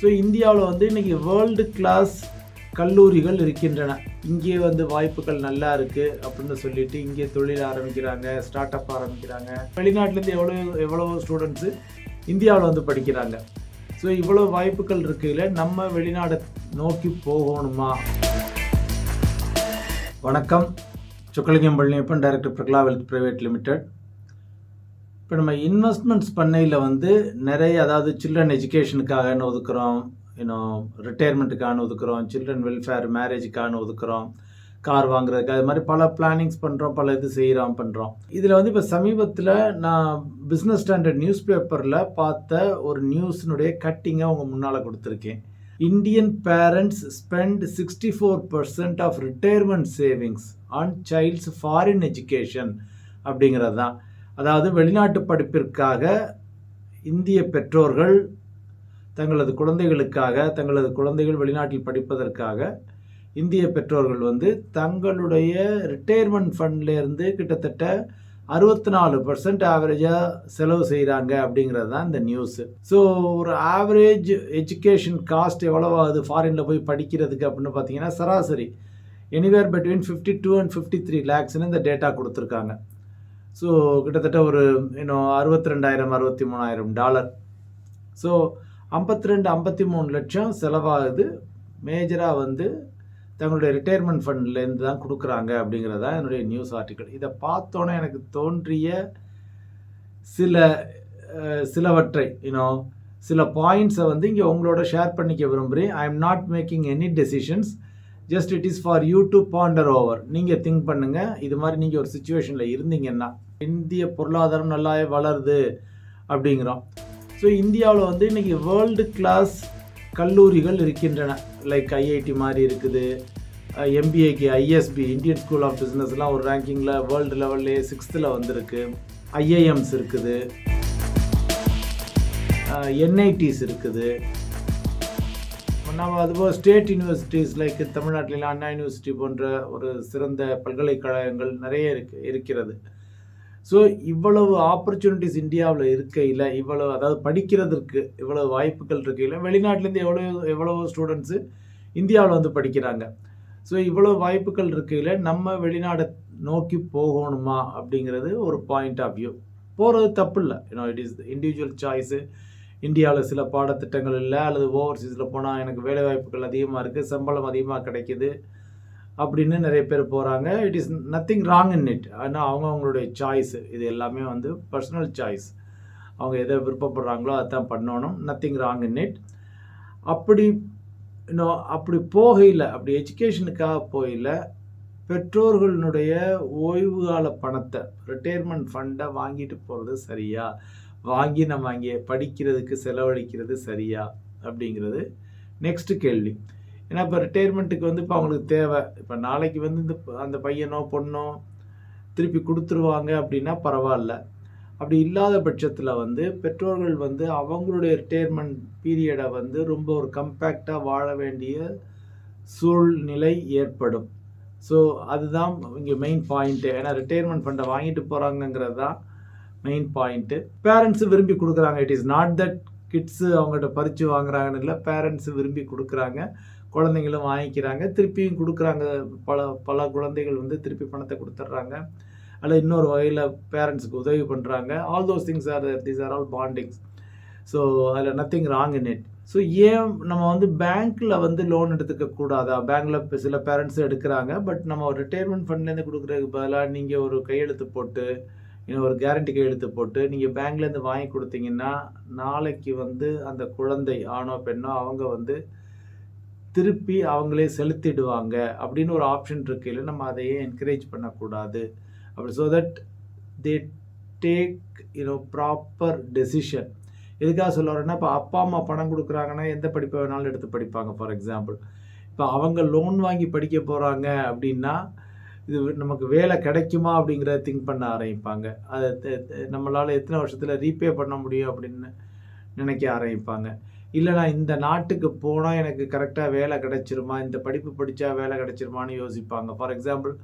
So இந்தியாவில் வந்து இன்றைக்கி வேர்ல்டு கிளாஸ் கல்லூரிகள் இருக்கின்றன. இங்கே வந்து வாய்ப்புகள் நல்லா இருக்குது அப்படின்னு சொல்லிட்டு இங்கே தொழில் ஆரம்பிக்கிறாங்க ஸ்டார்ட் அப் ஆரம்பிக்கிறாங்க. வெளிநாட்டிலேருந்து எவ்வளோ எவ்வளோ ஸ்டூடெண்ட்ஸு இந்தியாவில் வந்து படிக்கிறாங்க. ஸோ இவ்வளோ வாய்ப்புகள் இருக்கையில் நம்ம வெளிநாடை நோக்கி போகணுமா? வணக்கம். Sukkalingam Palaniappan director Prakala wealth private limited இப்போ நம்ம இன்வெஸ்ட்மெண்ட்ஸ் பண்ணையில் வந்து நிறைய அதாவது சில்ட்ரன் எஜுகேஷனுக்காகன்னு ஒதுக்குறோம். இன்னும் ரிட்டையர்மெண்ட்டுக்கான ஒதுக்குறோம். சில்ட்ரன் வெல்ஃபேர் மேரேஜுக்கான ஒதுக்குறோம். கார் வாங்குறதுக்கு அது மாதிரி பல பிளானிங்ஸ் பண்ணுறோம் பல இது செய்கிறோம் பண்ணுறோம் இதில் வந்து இப்போ சமீபத்தில் நான் பிஸ்னஸ் ஸ்டாண்டர்ட் நியூஸ் பேப்பரில் பார்த்த ஒரு நியூஸினுடைய கட்டிங்கை அவங்க முன்னால் கொடுத்துருக்கேன். Indian parents spend sixty four percent of retirement savings on child's foreign education அப்படிங்கிறது தான் அதாவது வெளிநாட்டு படிப்பிற்காக இந்திய பெற்றோர்கள் தங்களது குழந்தைகளுக்காக தங்களது குழந்தைகள் வெளிநாட்டில் படிப்பதற்காக இந்திய பெற்றோர்கள் வந்து தங்களுடைய ரிட்டையர்மெண்ட் ஃபண்ட்லேருந்து கிட்டத்தட்ட அறுபத்தி நாலு பர்சன்ட் ஆவரேஜாக செலவு செய்கிறாங்க அப்படிங்கிறது தான் இந்த நியூஸு ஸோ ஒரு ஆவரேஜ் எஜுகேஷன் காஸ்ட் எவ்வளோ ஆகுது ஃபாரினில் போய் படிக்கிறதுக்கு அப்படின்னு பார்த்தீங்கன்னா சராசரி anywhere between fifty two and fifty three லேக்ஸ்னு இந்த டேட்டா கொடுத்துருக்காங்க. ஸோ கிட்டத்தட்ட ஒரு இன்னும் அறுபத்தி ரெண்டாயிரம் அறுபத்தி மூணாயிரம் டாலர் ஸோ ஐம்பத்தி ரெண்டு ஐம்பத்தி மூணு லட்சம் செலவாகுது. மேஜராக வந்து தங்களுடைய ரிட்டையர்மெண்ட் ஃபண்ட்லேருந்து தான் கொடுக்குறாங்க அப்படிங்கிறது தான் என்னுடைய நியூஸ் ஆர்டிக்கல் இதை பார்த்தோன்னே எனக்கு தோன்றிய சில சிலவற்றை இன்னும் சில பாயிண்ட்ஸை வந்து இங்கே உங்களோட ஷேர் பண்ணிக்க விரும்புகிறேன் I am not making any decisions just it is for you to ponder over நீங்கள் திங்க் பண்ணுங்கள் இது மாதிரி நீங்கள் ஒரு சுச்சுவேஷனில் இருந்தீங்கன்னா இந்திய பொருளாதாரம் நல்லாவே வளருது அப்படிங்கிறோம். ஸோ இந்தியாவில் வந்து இன்றைக்கி வேர்ல்டு கிளாஸ் கல்லூரிகள் இருக்கின்றன. லைக் ஐஐடி மாதிரி இருக்குது. எம்பிஏக்கு ஐஎஸ்பி இந்தியன் ஸ்கூல் ஆஃப் பிஸ்னஸ்லாம் ஒரு ரேங்கிங்கில் வேர்ல்டு லெவல்லே சிக்ஸ்த்தில் வந்திருக்கு. ஐஏஎம்ஸ் இருக்குது. என்ஐடிஸ் இருக்குது. நம்ம அதுபோல் ஸ்டேட் யூனிவர்சிட்டிஸ் லைக் தமிழ்நாட்டிலாம் அண்ணா யூனிவர்சிட்டி போன்ற ஒரு சிறந்த பல்கலைக்கழகங்கள் நிறைய இருக்கு இருக்கிறது. ஸோ இவ்வளவு ஆப்பர்ச்சுனிட்டிஸ் இந்தியாவில் இருக்கையில் இவ்வளவு அதாவது படிக்கிறதுக்கு இவ்வளவு வாய்ப்புகள் இருக்கையில் வெளிநாட்டிலேருந்து எவ்வளோ எவ்வளோ ஸ்டூடெண்ட்ஸு இந்தியாவில் வந்து படிக்கிறாங்க. ஸோ இவ்வளோ வாய்ப்புகள் இருக்கையில் நம்ம வெளிநாடை நோக்கி போகணுமா அப்படிங்கிறது ஒரு பாயிண்ட் ஆஃப் வியூ போகிறது தப்பு இல்லை you know it is individual choice இந்தியாவில் சில பாடத்திட்டங்கள் இல்லை அல்லது ஓவர்சீஸில் போனால் எனக்கு வேலை வாய்ப்புகள் அதிகமாக இருக்குது சம்பளம் அதிகமாக கிடைக்கிது. அப்படின்னு நிறைய பேர் போகிறாங்க it is nothing wrong in it ஆனால் அவங்க அவங்களுடைய சாய்ஸ் இது எல்லாமே வந்து பர்சனல் சாய்ஸ் அவங்க எதை விருப்பப்படுறாங்களோ அதான் பண்ணணும். நத்திங் ராங் இன் இட் அப்படி இன்னும் அப்படி போகையில் அப்படி எஜுகேஷனுக்காக போகல பெற்றோர்களுடைய ஓய்வு கால பணத்தை ரிட்டையர்மெண்ட் ஃபண்டை வாங்கிட்டு போகிறது சரியா? வாங்கி நம்ம அங்கே படிக்கிறதுக்கு செலவழிக்கிறது சரியா? அப்படிங்கிறது நெக்ஸ்ட்டு கேள்வி. ஏன்னா இப்போ ரிட்டையர்மெண்ட்டுக்கு வந்து இப்போ அவங்களுக்கு தேவை. இப்போ நாளைக்கு வந்து இந்த அந்த பையனோ பொண்ணோ திருப்பி கொடுத்துருவாங்க அப்படின்னா பரவாயில்ல. அப்படி இல்லாத பட்சத்தில் வந்து பெற்றோர்கள் வந்து அவங்களுடைய ரிட்டையர்மெண்ட் பீரியடை வந்து ரொம்ப ஒரு கம்பேக்டாக வாழ வேண்டிய சூழ்நிலை ஏற்படும். ஸோ அதுதான் இங்கே மெயின் பாயிண்ட்டு ஏன்னா ரிட்டையர்மெண்ட் ஃபண்டை வாங்கிட்டு போகிறாங்கங்கிறது தான் மெயின் பாயிண்ட்டு பேரண்ட்ஸு விரும்பி கொடுக்குறாங்க. It is not that kids அவங்கள்ட்ட பறித்து வாங்குறாங்கன்னு இல்லை பேரண்ட்ஸு விரும்பி கொடுக்குறாங்க. குழந்தைங்களும் வாங்கிக்கிறாங்க. திருப்பியும் கொடுக்குறாங்க. பல பல குழந்தைகள் வந்து திருப்பி பணத்தை கொடுத்துட்றாங்க. அல்லது இன்னொரு வகையில் பேரண்ட்ஸுக்கு உதவி பண்ணுறாங்க all those things are these are all bondings so அதில் nothing wrong in it so ஏன் நம்ம வந்து பேங்க்கில் வந்து லோன் எடுத்துக்க கூடாதா? பேங்க்கில் இப்போ சில பேரண்ட்ஸ் எடுக்கிறாங்க. பட் நம்ம ரிட்டையர்மெண்ட் ஃபண்ட்லேருந்து கொடுக்குறதுக்கு பதிலாக நீங்கள் ஒரு கையெழுத்து போட்டு இன்னும் ஒரு கேரண்டி கையெழுத்து போட்டு நீங்கள் பேங்க்லேருந்து வாங்கி கொடுத்தீங்கன்னா நாளைக்கு வந்து அந்த குழந்தை ஆணோ பெண்ணோ அவங்க வந்து திருப்பி அவங்களே செலுத்திடுவாங்க அப்படின்னு ஒரு ஆப்ஷன் இருக்கையில் நம்ம அதையே என்கரேஜ் பண்ணக்கூடாது. அப்படி so that they take you know proper decision எதுக்காக சொல்ல வரேன்னா இப்போ அப்பா அம்மா பணம் கொடுக்குறாங்கன்னா எந்த படிப்பை வேணாலும் எடுத்து படிப்பாங்க ஃபார் எக்ஸாம்பிள் இப்போ அவங்க லோன் வாங்கி படிக்க போகிறாங்க அப்படின்னா இது நமக்கு வேலை கிடைக்குமா அப்படிங்கிறத திங்க் பண்ண ஆரம்பிப்பாங்க. அதை நம்மளால் எத்தனை வருஷத்தில் ரீபே பண்ண முடியும் அப்படின்னு நினைக்க ஆரம்பிப்பாங்க. இல்லை நான் இந்த நாட்டுக்கு போனால் எனக்கு கரெக்டாக வேலை கிடைச்சிருமா? இந்த படிப்பு படித்தா வேலை கிடைச்சிருமான்னு யோசிப்பாங்க. For example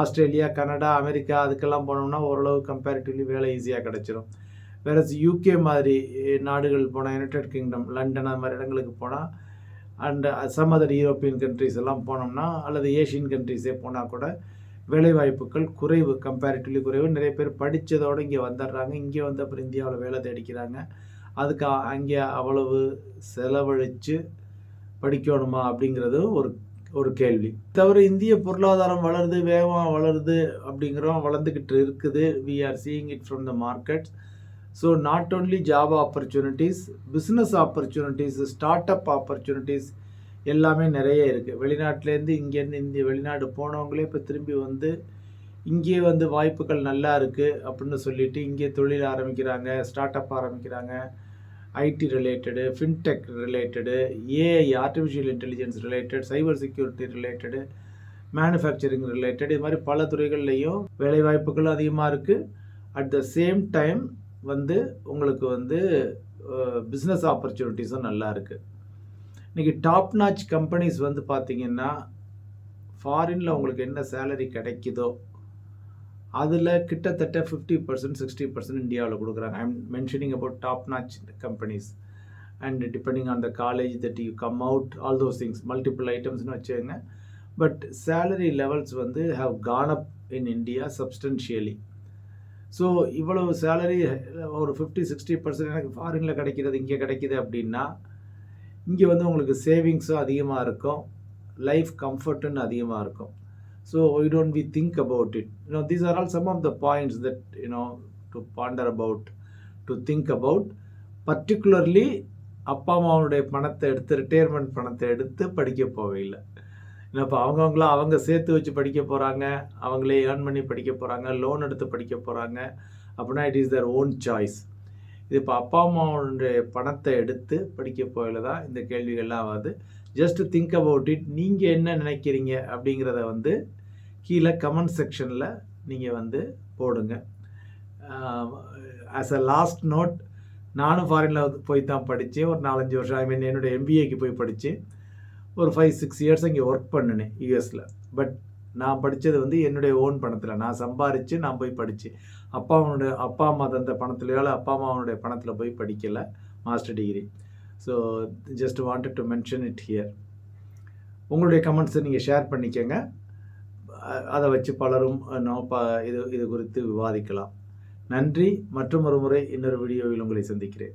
Australia Canada America அதுக்கெல்லாம் போனோம்னா ஓரளவு கம்பேரிட்டிவ்லி வேலை ஈஸியாக கிடைச்சிரும். வேற யூகே மாதிரி நாடுகள் போனால் யுனைடெட் கிங்டம் லண்டன் அது மாதிரி இடங்களுக்கு போனால் and some other European countries எல்லாம் போனோம்னா அல்லது ஏஷியன் கண்ட்ரிஸே போனால் கூட வேலைவாய்ப்புகள் குறைவு கம்பேரிட்டிவ்லி குறைவு. நிறைய பேர் படித்ததோடு இங்கே வந்துடுறாங்க இங்கே வந்து அப்புறம் இந்தியாவில் வேலை தேடிக்கிறாங்க. அதுக்கு அங்கே அவ்வளவு செலவழித்து படிக்கணுமா அப்படிங்கிறது ஒரு ஒரு கேள்வி. தவிர இந்திய பொருளாதாரம் வளருது வேகமாக வளருது அப்படிங்கிறோம் வளர்ந்துக்கிட்டு இருக்குது. We are seeing it from the market so not only job opportunities business opportunities start up opportunities எல்லாமே நிறைய இருக்குது வெளிநாட்டிலேருந்து இங்கேருந்து இந்திய வெளிநாடு போனவங்களே இப்போ திரும்பி வந்து இங்கே வந்து வாய்ப்புகள் நல்லா இருக்குது அப்படின்னு சொல்லிட்டு இங்கே தொழில் ஆரம்பிக்கிறாங்க ஸ்டார்ட் அப் ஆரம்பிக்கிறாங்க. IT related fintech related AI artificial intelligence related cyber security related manufacturing related இது மாதிரி பல துறைகள்லையும் வேலைவாய்ப்புகளும் அதிகமாக இருக்குது அட் த சேம் டைம் வந்து உங்களுக்கு வந்து பிஸ்னஸ் ஆப்பர்ச்சுனிட்டிஸும் நல்லா இருக்குது இன்றைக்கி டாப் நாச் கம்பெனிஸ் வந்து பார்த்தீங்கன்னா ஃபாரினில் உங்களுக்கு என்ன சேலரி கிடைக்குதோ அதில் கிட்டத்தட்ட ஃபிஃப்டி பர்சன்ட் சிக்ஸ்டி பர்சன்ட் இந்தியாவில் கொடுக்குறாங்க. I'm mentioning about top notch companies and depending on the college that you come out all those things multiple ஐட்டம்ஸ்னு வச்சுக்கோங்க. பட் சேலரி லெவல்ஸ் வந்து how gone up in India substantially so இவ்வளவு salary ஒரு fifty sixty percent எனக்கு ஃபாரினில் கிடைக்கிறது இங்கே கிடைக்கிது அப்படின்னா இங்கே வந்து உங்களுக்கு சேவிங்ஸும் அதிகமாக இருக்கும். லைஃப் கம்ஃபர்ட்டுன்னு அதிகமாக இருக்கும். So we think about think about it you know these are all some of the that that know to ponder about to think about particularly அப்பா அம்மாவுடைய பணத்தை எடுத்து ரிட்டையர்மெண்ட் பணத்தை எடுத்து படிக்க போவையில் ஏன்னா இப்போ அவங்கவுங்களாம் அவங்க சேர்த்து வச்சு படிக்க போகிறாங்க அவங்களே ஏர்ன் பண்ணி படிக்க போகிறாங்க லோன் எடுத்து படிக்க போகிறாங்க அப்படின்னா it is their own choice இது இப்போ அப்பா அம்மாவுடைய பணத்தை எடுத்து படிக்க போகல தான் இந்த கேள்விகள்லாம் ஆகாது ஜஸ்ட் திங்க் அபவுட் இட் நீங்கள் என்ன நினைக்கிறீங்க அப்படிங்கிறத வந்து கீழே கமெண்ட் செக்ஷனில் நீங்கள் வந்து போடுங்க. ஆஸ் அ லாஸ்ட் நோட் நானும் ஃபாரினில் போய் தான் படித்தேன். ஒரு நாலஞ்சு வருஷம் ஐ மீன் என்னுடைய எம்பிஏக்கு போய் படித்து ஒரு ஃபைவ் சிக்ஸ் இயர்ஸ் இங்கே ஒர்க் பண்ணினேன் யூஎஸில் பட் நான் படித்தது வந்து என்னுடைய ஓன் பணத்தில். நான் சம்பாரித்து நான் போய் படித்தேன். அப்பா அவனுடைய அப்பா அம்மா தந்த பணத்துலையோ இல்லை அப்பா அம்மாவனுடைய பணத்தில் போய் படிக்கலை master degree so just wanted to mention it here உங்களுடைய கமெண்ட்ஸை நீங்கள் ஷேர் பண்ணிக்கோங்க. அதை வச்சு பலரும் நோ ப இது இது குறித்து விவாதிக்கலாம். நன்றி. மற்றும் ஒரு முறை இன்னொரு வீடியோவில் உங்களை சந்திக்கிறேன்.